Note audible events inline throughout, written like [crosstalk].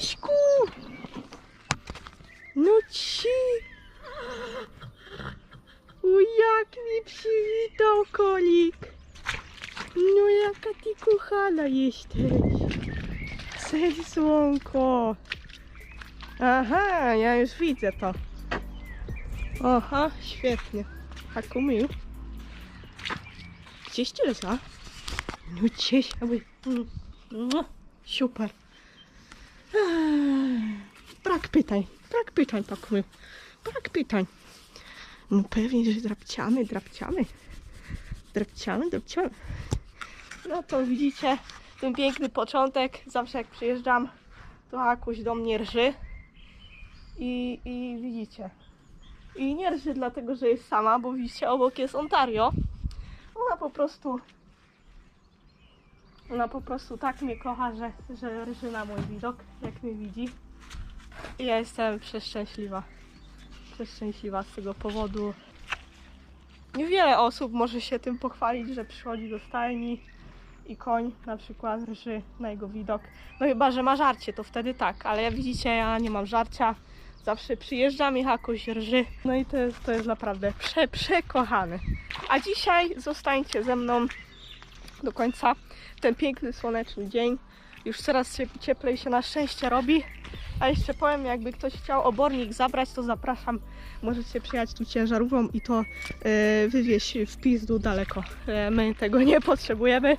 Tyśku! No ci! O, jak mi przywitał kolik! No jaka ty kochana jesteś! Cześć słonko! Aha, ja już widzę to. Aha, świetnie. Hakumiu. Gdzieś ty lesa? No gdzieś, aby... Mm, mua, Super. Brak pytań, brak pytań, Hakumiu. Brak pytań. No pewnie, że drapciamy, drapciamy. Drapciamy, drapciamy. No to widzicie, ten piękny początek. Zawsze jak przyjeżdżam, to Hakuś do mnie rży. I, I widzicie. I nie rży dlatego, że jest sama, bo widzicie, obok jest Ontario. Ona po prostu... Ona po prostu tak mnie kocha, że, że rży na mój widok, jak mnie widzi. I ja jestem przeszczęśliwa. Przeszczęśliwa z tego powodu. Niewiele osób może się tym pochwalić, że przychodzi do stajni i koń na przykład rży na jego widok. No chyba, że ma żarcie, to wtedy tak, ale jak widzicie, ja nie mam żarcia. Zawsze przyjeżdżam i jakoś rży. No i to jest, to jest naprawdę prze, przekochane. A dzisiaj zostańcie ze mną do końca. Ten piękny, słoneczny dzień. Już coraz cie- cieplej się na szczęście robi. A jeszcze powiem, jakby ktoś chciał obornik zabrać, to zapraszam. Możecie przyjechać tu ciężarówką i to yy, wywieźć w pizdu daleko. E, my tego nie potrzebujemy.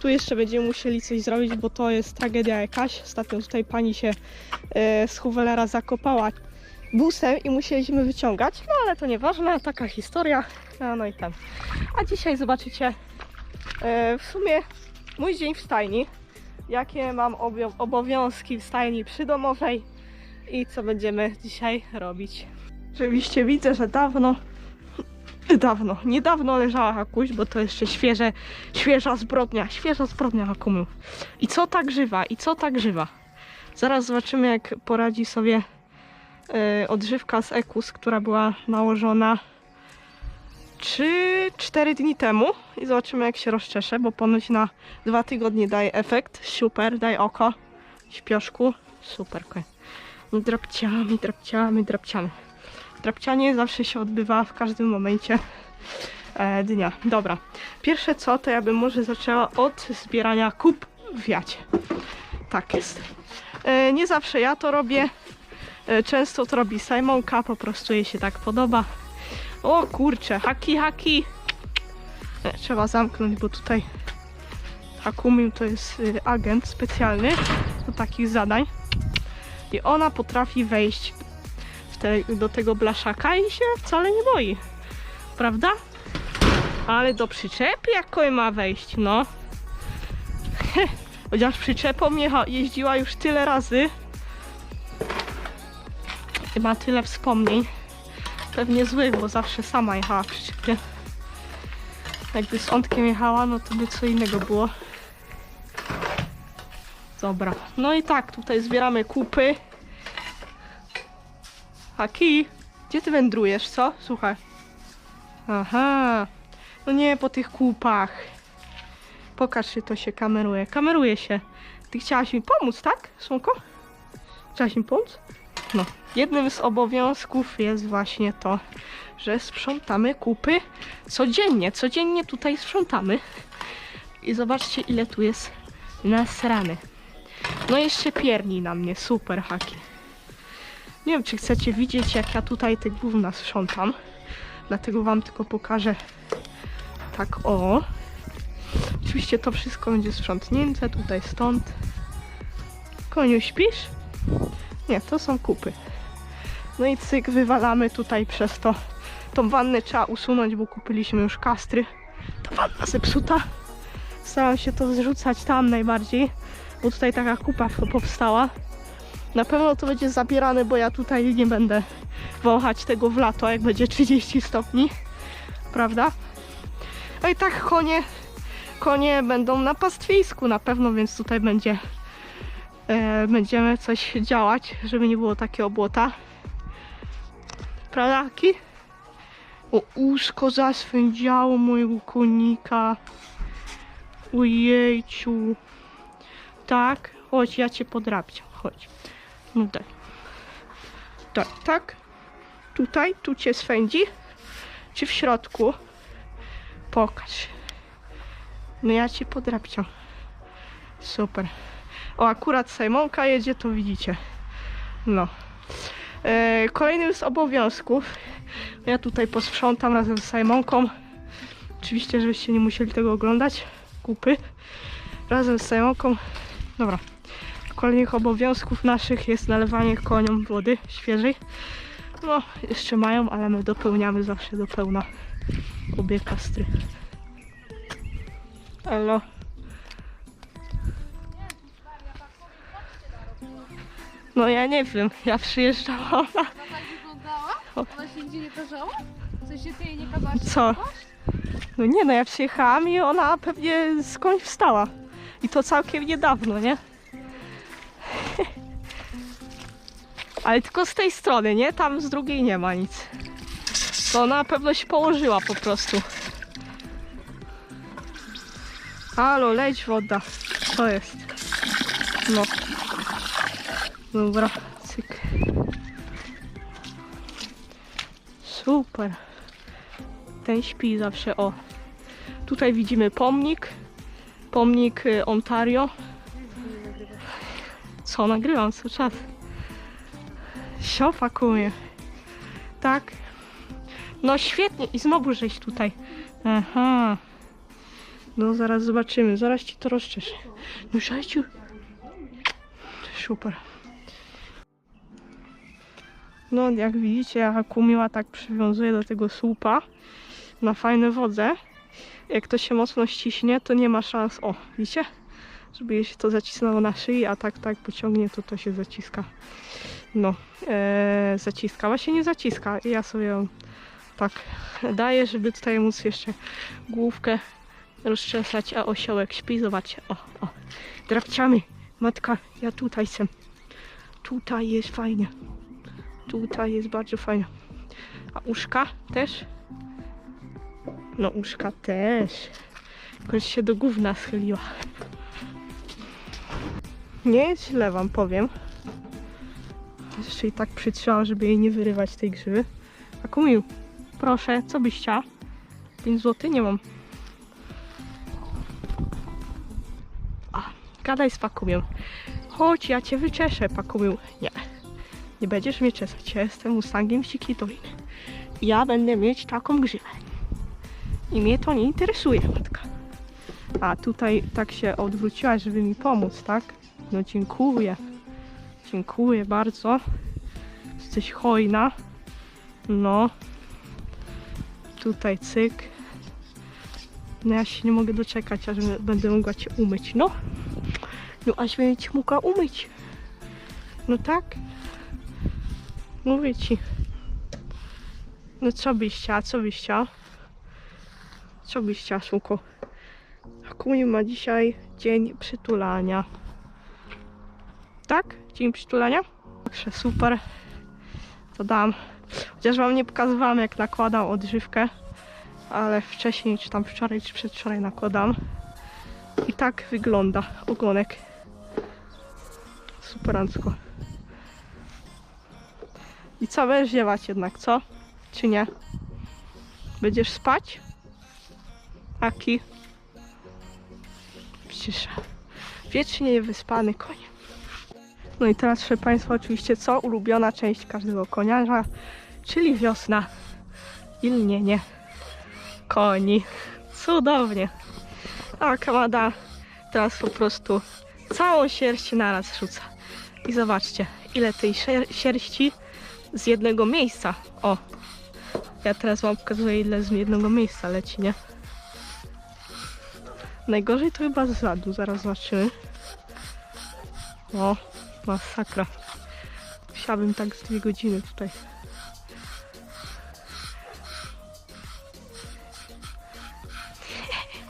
Tu jeszcze będziemy musieli coś zrobić, bo to jest tragedia jakaś. Ostatnio tutaj pani się e, z Huwelera zakopała busem i musieliśmy wyciągać. No ale to nieważne, taka historia. No, no i tam. A dzisiaj zobaczycie e, w sumie mój dzień w stajni. Jakie mam obowiązki w stajni przydomowej i co będziemy dzisiaj robić. Oczywiście widzę, że dawno, dawno, niedawno leżała Hakuś, bo to jeszcze świeże, świeża zbrodnia, świeża zbrodnia Hakumiu. I co tak żywa, i co tak żywa. Zaraz zobaczymy, jak poradzi sobie e, odżywka z Ekus, która była nałożona 3-4 dni temu i zobaczymy jak się rozczesze, bo ponoć na dwa tygodnie daje efekt. Super, daj oko. Śpioszku. Super. drapciamy, drapciamy, drapciamy. Drapcianie zawsze się odbywa w każdym momencie e, dnia. Dobra. Pierwsze co, to ja bym może zaczęła od zbierania kup w wiacie. Tak jest. E, nie zawsze ja to robię. E, często to robi Simonka, po prostu jej się tak podoba. O kurczę, haki, haki. E, Trzeba zamknąć, bo tutaj Hakumiu to jest y, agent specjalny do takich zadań. I ona potrafi wejść te, do tego blaszaka i się wcale nie boi. Prawda? Ale do przyczepy jakoś ma wejść, no. [laughs] Chociaż przyczepą jecha, jeździła już tyle razy. I ma tyle wspomnień. Pewnie złych, bo zawsze sama jechała przyczepie. Jakby z Ontkiem jechała, no to by co innego było. Dobra. No i tak, tutaj zbieramy kupy. Haki, gdzie ty wędrujesz, co? Słuchaj. Aha. No nie, po tych kupach. Pokaż się, to się kameruje. Kameruje się. Ty chciałaś mi pomóc, tak, Słonko? Chciałaś mi pomóc? No. Jednym z obowiązków jest właśnie to, że sprzątamy kupy codziennie. Codziennie tutaj sprzątamy. I zobaczcie, ile tu jest nasrany. No jeszcze pierni na mnie, super haki. Nie wiem, czy chcecie widzieć, jak ja tutaj te gówna sprzątam. Dlatego wam tylko pokażę tak o. Oczywiście to wszystko będzie sprzątnięte, tutaj stąd. Koniu, śpisz? Nie, to są kupy. No i cyk, wywalamy tutaj przez to. Tą wannę trzeba usunąć, bo kupiliśmy już kastry. Ta wanna zepsuta. Staram się to zrzucać tam najbardziej, bo tutaj taka kupa powstała. Na pewno to będzie zabierane, bo ja tutaj nie będę wąchać tego w lato, jak będzie 30 stopni. Prawda? No i tak konie, konie będą na pastwisku na pewno, więc tutaj będzie będziemy coś działać, żeby nie było takie obłota. Prawda, Aki? O, uszko zaswędziało mojego konika. Ojejciu. Tak, chodź, ja cię podrapciam, chodź. No daj. Tak, tak. Tutaj, tu cię swędzi. Czy w środku? Pokaż. No ja cię podrapciam. Super. O, akurat Simonka jedzie, to widzicie. No. E, kolejnym z obowiązków. Ja tutaj posprzątam razem z Simonką. Oczywiście, żebyście nie musieli tego oglądać. Kupy. Razem z Simonką. Dobra. Kolejnych obowiązków naszych jest nalewanie koniom wody świeżej. No, jeszcze mają, ale my dopełniamy zawsze do pełna obie kastry. Elo. No ja nie wiem, ja przyjeżdżałam. Ona tak wyglądała? Ona się nigdzie nie karzała? W sensie ty jej nie kazałaś? Co? No nie no, ja przyjechałam i ona pewnie skądś wstała. I to całkiem niedawno, nie? [laughs] Ale tylko z tej strony, nie? Tam z drugiej nie ma nic. To ona na pewno się położyła po prostu. Halo, leć woda. Co jest? No. Dobra, cyk. Super. Ten śpi zawsze, o. Tutaj widzimy pomnik. Pomnik y, Ontario. Co, nagrywam cały czas. Sio pakuje. Tak. No świetnie. I znowu żeś tutaj. Aha. No zaraz zobaczymy. Zaraz ci to rozczeszę. No sześciu. Super. No jak widzicie, ja kumiła tak przywiązuje do tego słupa na fajne wodze. Jak to się mocno ściśnie, to nie ma szans. O, widzicie? Żeby jej się to zacisnęło na szyi, a tak, tak pociągnie, to to się zaciska. No, e, zaciska. Właśnie nie zaciska. I ja sobie ją tak daję, żeby tutaj móc jeszcze główkę rozczesać, a osiołek śpi. Zobaczcie, o, o. Drapciamy. Matka, ja tutaj chcę. Tutaj jest fajnie. Tutaj jest bardzo fajnie. A uszka też? No uszka też. Jakoś się do gówna schyliła. Nie jest źle wam powiem. Jeszcze i tak przytrzymałam, żeby jej nie wyrywać tej grzywy. A kumił, proszę, co byś chciała? 5 zł nie mam. A, gadaj z pakumią. Chodź, ja cię wyczeszę, pakumił. Nie. Nie będziesz mnie czesać. Ja jestem Mustangiem Sikitoliny. Ja będę mieć taką grzywę. I mnie to nie interesuje, matka. A tutaj tak się odwróciłaś, żeby mi pomóc, tak? No dziękuję. Dziękuję bardzo. Jesteś hojna. No. Tutaj cyk. No ja się nie mogę doczekać, aż będę mogła cię umyć. No. No aż będę cię mogła umyć. No tak. Mówię ci. No co byś chciała, co byś chciała? Co byś chciała, Szuko? Kuni ma dzisiaj dzień przytulania. Tak? Dzień przytulania? Także super. To dam. Chociaż wam nie pokazywałam jak nakładam odżywkę, ale wcześniej, czy tam wczoraj, czy przedwczoraj nakładam. I tak wygląda ogonek. Superancko. I co, będziesz ziewać jednak, co? Czy nie? Będziesz spać? Aki? Przecież wiecznie niewyspany koń. No i teraz, proszę Państwa, oczywiście co? Ulubiona część każdego koniarza, czyli wiosna i lnienie koni. Cudownie. A Kamada teraz po prostu całą sierść naraz rzuca. I zobaczcie, ile tej sierści z jednego miejsca. O, ja teraz wam pokazuję, ile z jednego miejsca leci, nie? Najgorzej to chyba z zadu, zaraz zobaczymy. O, masakra. Musiałabym tak z dwie godziny tutaj.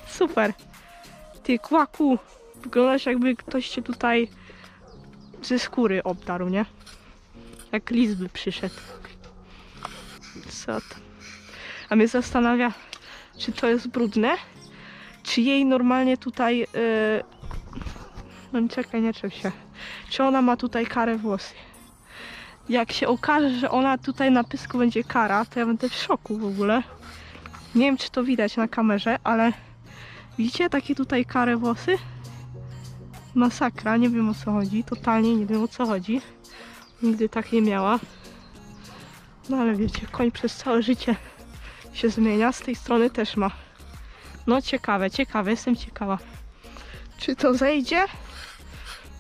[laughs] Super. Ty kłaku, wyglądasz jakby ktoś cię tutaj ze skóry obdarł, nie? Jak lis by przyszedł. Co to? A mnie zastanawia, czy to jest brudne, czy jej normalnie tutaj, yy, No czekaj, nie czep się. Czy ona ma tutaj karę włosy? Jak się okaże, że ona tutaj na pysku będzie kara, to ja będę w szoku w ogóle. Nie wiem, czy to widać na kamerze, ale widzicie takie tutaj kare włosy? Masakra, nie wiem o co chodzi, totalnie nie wiem o co chodzi. Nigdy tak nie miała. No ale wiecie, koń przez całe życie się zmienia, z tej strony też ma. No ciekawe, ciekawe, jestem ciekawa. Czy to zejdzie,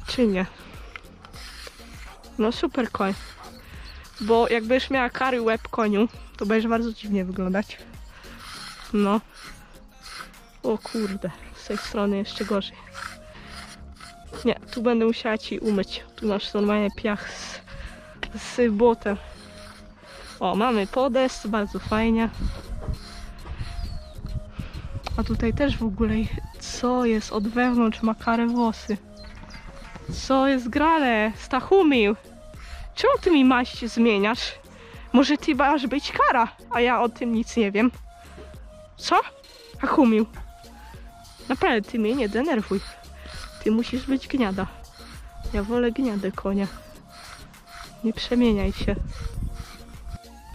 czy nie? No super koń. Bo jakbyś miała kary łeb koniu, to będziesz bardzo dziwnie wyglądać. No. O kurde, z tej strony jeszcze gorzej. Nie, tu będę musiała ci umyć. Tu masz normalnie piach z, z. O, mamy podest, bardzo fajnie. A tutaj też w ogóle, co jest od wewnątrz, ma karę włosy. Co jest grane? Stachumił. Czemu ty mi maść zmieniasz? Może ty masz być kara, a ja o tym nic nie wiem. Co? Achumił. Naprawdę, ty mnie nie denerwuj. Ty musisz być gniada. Ja wolę gniadę konia. Nie przemieniaj się.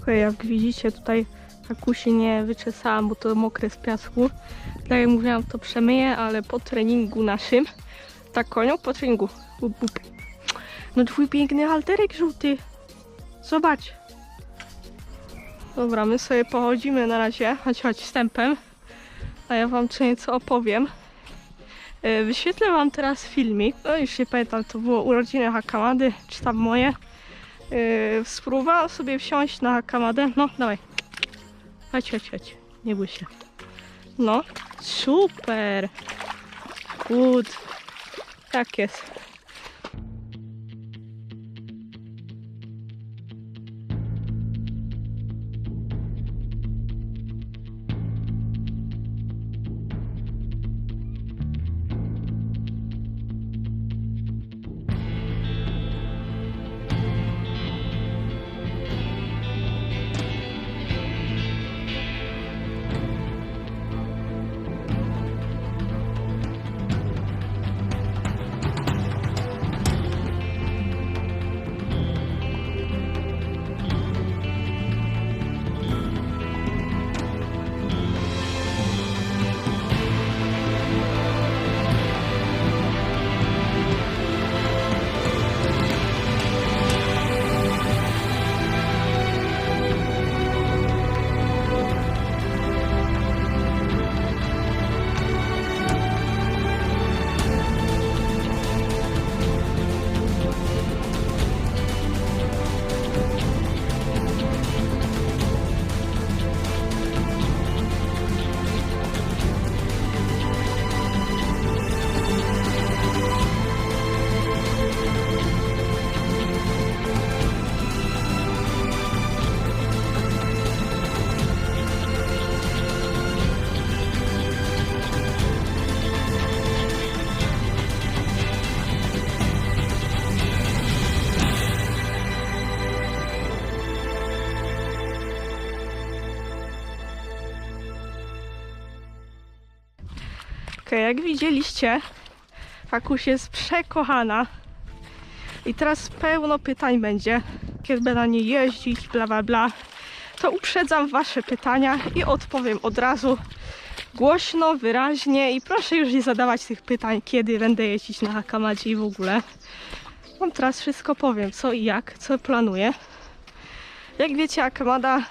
Okej, jak widzicie tutaj akusi nie wyczesałam, bo to mokre z piasku. Tak jak mówiłam, to przemyję, ale po treningu naszym, tak koniu, po treningu. No twój piękny halterek żółty. Zobacz. Dobra, my sobie pochodzimy na razie, chodź, chodź, wstępem. A ja wam co nieco opowiem. E, Wyświetlę wam teraz filmik. No już nie pamiętam, to było urodziny Hakamady, czy tam moje. Yy, spróbowałam sobie wsiąść na Hakamadę. No, dawaj. Chodź, chodź, chodź. Nie bój się. No, super. Good. Tak jest. Okej, jak widzieliście, Hakuś jest przekochana. I teraz pełno pytań będzie, kiedy na niej jeździć, bla bla bla. To uprzedzam wasze pytania i odpowiem od razu głośno, wyraźnie i proszę już nie zadawać tych pytań, kiedy będę jeździć na Hakamadzie i w ogóle. Wam teraz wszystko powiem, co i jak, co planuję. Jak wiecie, Hakamada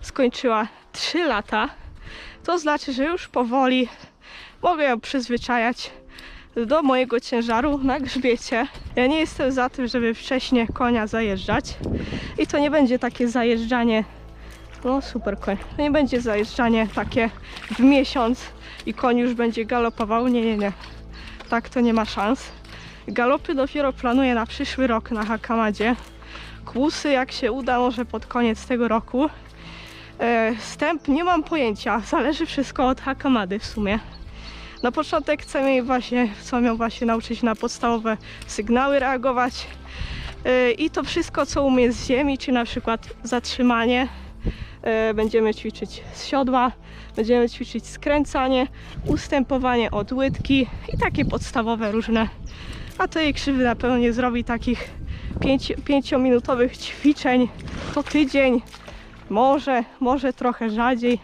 skończyła 3 lata. To znaczy, że już powoli mogę ją przyzwyczajać do mojego ciężaru na grzbiecie. Ja nie jestem za tym, żeby wcześniej konia zajeżdżać. I to nie będzie takie zajeżdżanie. No super koń. To nie będzie zajeżdżanie takie w miesiąc i koń już będzie galopował. Nie, nie, nie. Tak to nie ma szans. Galopy dopiero planuję na przyszły rok na Hakamadzie. Kłusy jak się uda może pod koniec tego roku. E, Wstęp nie mam pojęcia. Zależy wszystko od Hakamady w sumie. Na początek chcę jej właśnie, chcę ją właśnie nauczyć na podstawowe sygnały reagować. Yy, I to wszystko, co umie z ziemi, czy na przykład zatrzymanie. Yy, Będziemy ćwiczyć z siodła, będziemy ćwiczyć skręcanie, ustępowanie od łydki i takie podstawowe różne A to jej krzywy na pewno nie zrobi takich pięci, pięciominutowych ćwiczeń co tydzień. Może, może trochę rzadziej.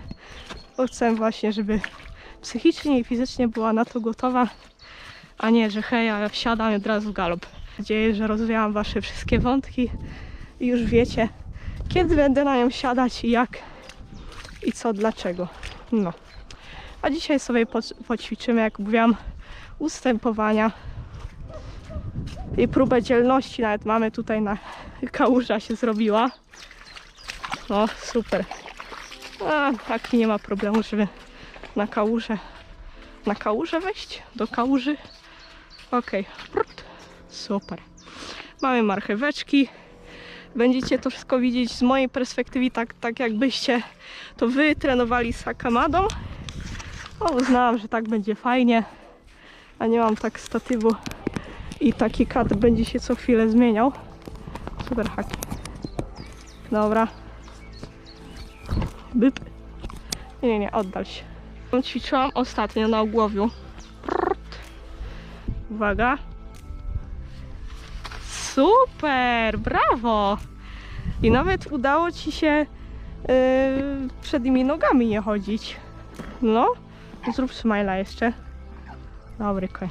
Bo chcę właśnie, żeby psychicznie i fizycznie była na to gotowa, a nie, że hej, ja wsiadam od razu w galop. Mam nadzieję, że rozwijam wasze wszystkie wątki i już wiecie, kiedy będę na nią siadać i jak i co, dlaczego. No. A dzisiaj sobie po, poćwiczymy, jak mówiłam, ustępowania i próbę dzielności nawet mamy tutaj na kałuża się zrobiła. No, super. A, tak nie ma problemu, żeby na kałużę na kałużę wejść, do kałuży. Okej, Prut. super. Mamy marcheweczki. Będziecie to wszystko widzieć z mojej perspektywy, tak, tak jakbyście to wy trenowali z Hakamadą. No, uznałam, że tak będzie fajnie, a nie mam tak statywu i taki kat będzie się co chwilę zmieniał. Super haki. Dobra. Byp. Nie, nie, nie, oddal się. Ćwiczyłam ostatnio na ogłowiu. Uwaga. Super, brawo! I nawet udało ci się yy, przednimi nogami nie chodzić. No, zrób smajla jeszcze. Dobry koń.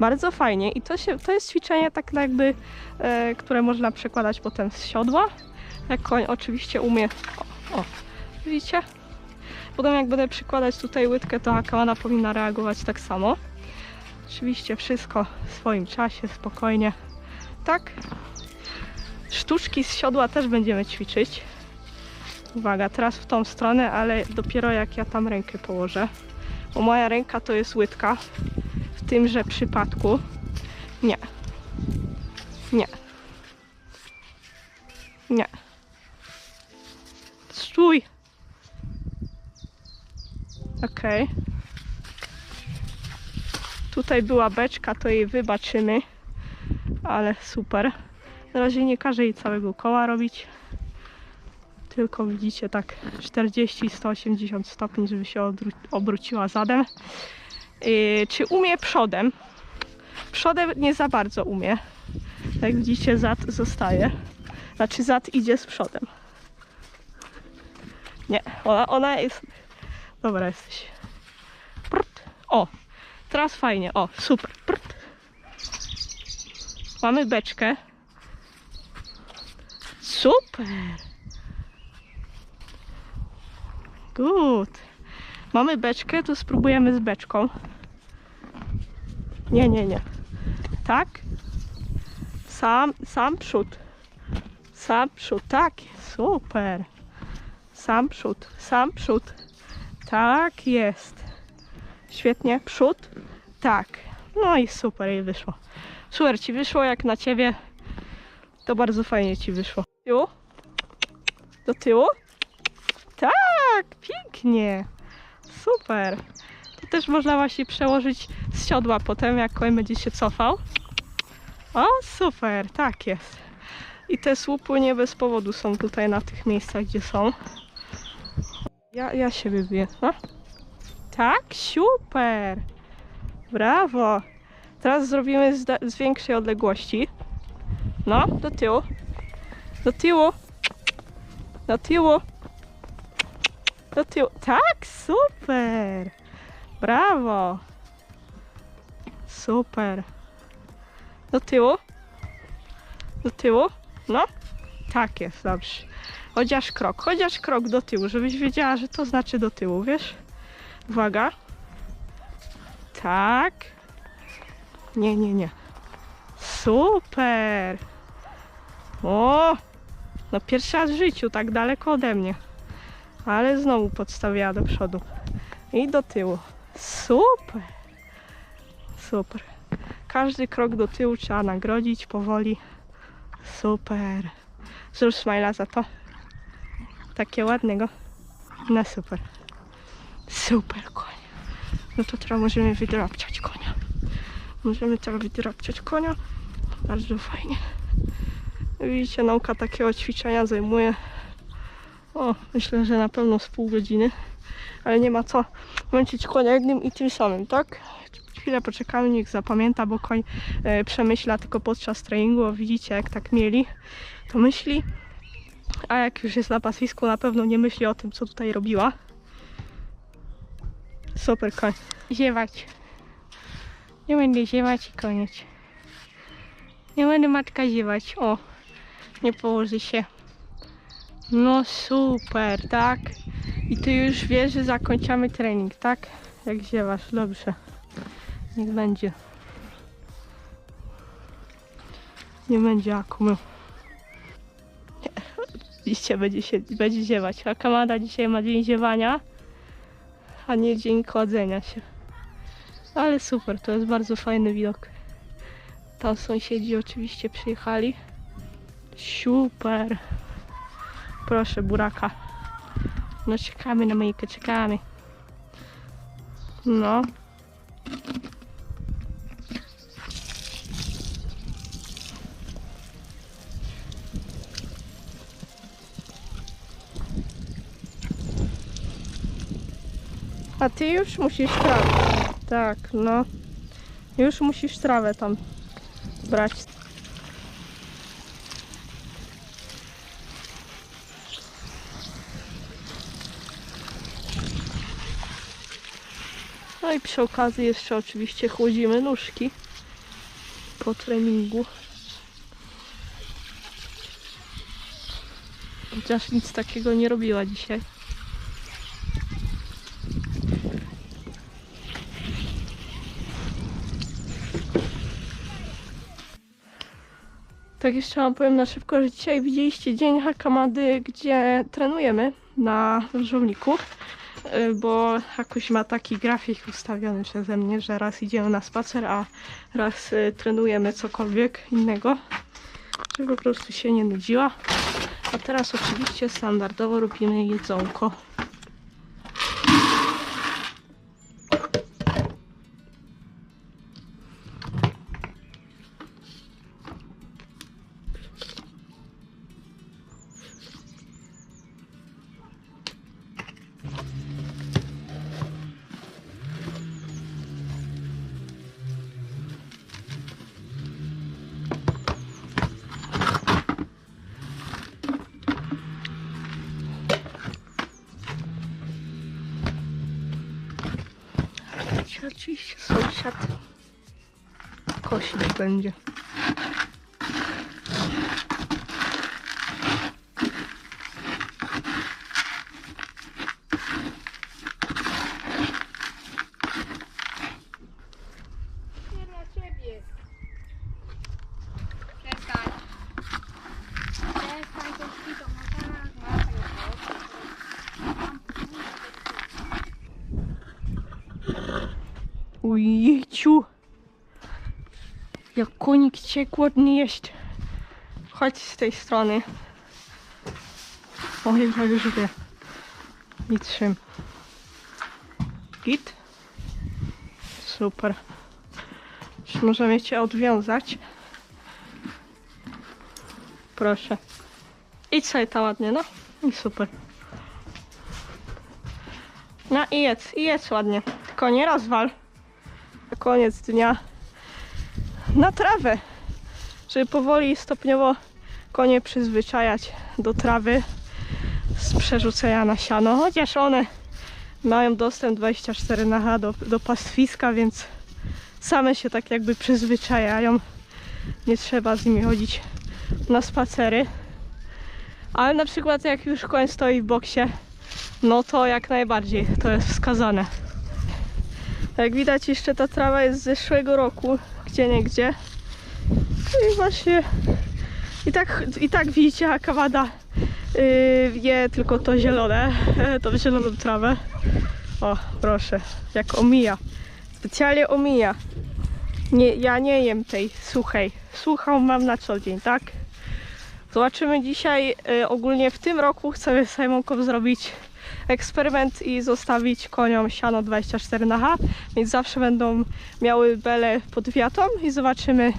Bardzo fajnie i to, się, to jest ćwiczenie tak jakby, e, które można przekładać potem z siodła. Jak koń oczywiście umie. O, o widzicie? Potem jak będę przykładać tutaj łydkę, to akawana powinna reagować tak samo. Oczywiście wszystko w swoim czasie, spokojnie. Tak. Sztuczki z siodła też będziemy ćwiczyć. Uwaga, teraz w tą stronę, ale dopiero jak ja tam rękę położę. Bo moja ręka to jest łydka. W tymże przypadku nie. Nie. Nie. Stój. Okej. Tutaj była beczka, to jej wybaczymy. Ale super. Na razie nie każę jej całego koła robić. Tylko widzicie tak 40-180 stopni, żeby się obróciła zadem. Yy, czy umie przodem? Przodem nie za bardzo umie. Jak widzicie, zad zostaje. Znaczy, zad idzie z przodem. Nie, ona, ona jest. Dobra, jesteś. O, teraz fajnie. O, super. Mamy beczkę. Super. Good. Mamy beczkę, to spróbujemy z beczką. Nie, nie, nie. Tak. Sam, sam przód. Sam przód, tak. Super. Sam przód, sam przód. Tak jest. Świetnie. Przód. Tak. No i super jej wyszło. Super, ci wyszło jak na ciebie. To bardzo fajnie ci wyszło. Tyłu? Do tyłu? Tak, pięknie. Super. To też można właśnie przełożyć z siodła potem, jak koń będzie się cofał. O, super, tak jest. I te słupy nie bez powodu są tutaj na tych miejscach, gdzie są. Ja, ja. No. Tak, super. Brawo. Teraz zrobimy z, z większej odległości. No, do tyłu. Do tyłu. Do tyłu. Do tyłu. Tak, super. Brawo. Super. Do tyłu. Do tyłu. No. Tak jest, dobrze. Chociaż krok, chociaż krok do tyłu, żebyś wiedziała, że to znaczy do tyłu, wiesz? Uwaga. Tak. Nie, nie, nie. Super. O! No pierwszy raz w życiu, tak daleko ode mnie. Ale znowu podstawiała do przodu. I do tyłu. Super. Super. Każdy krok do tyłu trzeba nagrodzić powoli. Super. Zrób smajla za to. Takie ładnego. No super. Super koń. No to teraz możemy wydrapciać konia. Możemy teraz wydrapciać konia. Bardzo fajnie. Widzicie, nauka takiego ćwiczenia zajmuje o, myślę, że na pewno z pół godziny. Ale nie ma co męczyć konia jednym i tym samym, tak? chwilę poczekamy, niech zapamięta, bo koń e, przemyśla tylko podczas treningu. O, widzicie, jak tak mieli, to myśli. A jak już jest na paswisku, na pewno nie myśli o tym, co tutaj robiła. Super koń. Ziewać. Nie będę ziewać i koniec. Nie będę matka ziewać. O, nie położy się. No super, tak? I ty już wiesz, że zakończamy trening, tak? Jak ziewasz, dobrze. Niech będzie. Nie będzie akumy. Dzisiaj będzie, się, będzie ziewać. A Kamada dzisiaj ma dzień ziewania, a nie dzień kładzenia się. Ale super, to jest bardzo fajny widok. Tam sąsiedzi oczywiście przyjechali. Super. Proszę, buraka. No czekamy na myjkę, czekamy. No. A ty już musisz trawę. Tak, no. Już musisz trawę tam brać. No i przy okazji jeszcze oczywiście chłodzimy nóżki po treningu. Chociaż nic takiego nie robiła dzisiaj. Tak jeszcze wam powiem na szybko, że dzisiaj widzieliście dzień Hakamady, gdzie trenujemy na różowniku, y, bo jakoś ma taki grafik ustawiony przeze mnie, że raz idziemy na spacer, a raz y, trenujemy cokolwiek innego, żeby po prostu się nie nudziła. A teraz oczywiście standardowo robimy jedzonko. Oczywiście, sąsiad kosić będzie. Nie dla ciebie. Przestań. Przestań tą kwitą, no tak, no tak. Ujciu. Jak konik cię głodny jest. Chodź z tej strony. Oj, ja już wie. I trzym. Git. Super. Już możemy cię odwiązać. Proszę. Idź sobie tam ładnie, no. I super. No i jedz, i jedz ładnie. Tylko nie rozwal. Koniec dnia na trawę. Żeby powoli i stopniowo konie przyzwyczajać do trawy z przerzucenia na siano. Chociaż one mają dostęp 24 na H do, do pastwiska, więc same się tak jakby przyzwyczajają. Nie trzeba z nimi chodzić na spacery. Ale na przykład jak już koń stoi w boksie, no to jak najbardziej to jest wskazane. Jak widać jeszcze ta trawa jest z zeszłego roku, gdzie gdzie. I właśnie i tak, i tak widzicie, a kawada yy, je tylko to zielone, [laughs] tą zieloną trawę. O, proszę, jak omija. Specjalnie omija. Nie, ja nie jem tej suchej. Suchą mam na co dzień, tak? Zobaczymy dzisiaj, y, ogólnie w tym roku chcemy z Simonką zrobić eksperyment i zostawić koniom siano 24 na H, więc zawsze będą miały belę pod wiatą i zobaczymy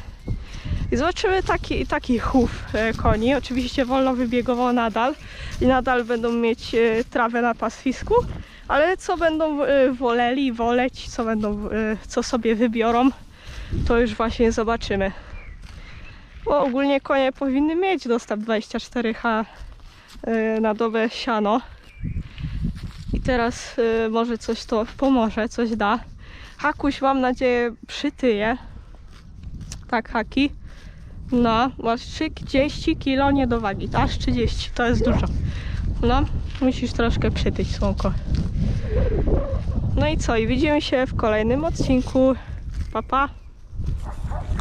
i zobaczymy taki, taki chów e, koni. Oczywiście wolno wybiegowo nadal i nadal będą mieć e, trawę na pastwisku, Ale co będą y, woleli, woleć, co będą, co sobie wybiorą, to już właśnie zobaczymy. Bo ogólnie konie powinny mieć dostęp 24H y, na dobę siano. I teraz y, może coś to pomoże, coś da. Hakuś mam nadzieję przytyje. Tak, Haki. No, masz 30 kg nie do wagi, aż 30, to jest dużo. No, musisz troszkę przytyć, słonko. No i co, i widzimy się w kolejnym odcinku. Pa, pa.